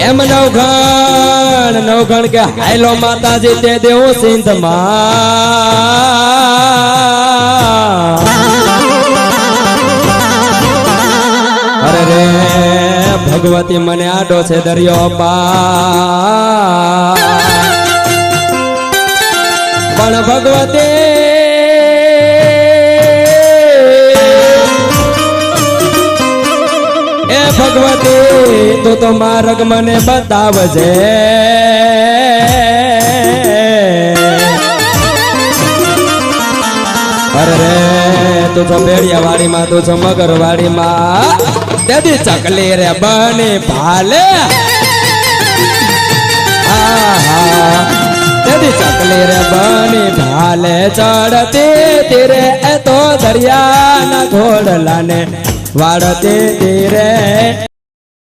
એમ નવઘણ નવઘણ કે હાયલો માતાજી તે દેવો સિંધમાં અરે ભગવતી મને આડો છે દરિયો પા પણ ભગવતી ભગવતી, તું તો માર્ગ મને બતાવજે. અરે તું છો બેડિયા વાડીમાં તું છો મગર વાડીમાં તેથી ચકલી રે બની ભાલે. તેથી ચકલી રે બની ભાલે. ચડતી તીરે એ તો દરિયાના ઘોડલાને વાળતી તીરે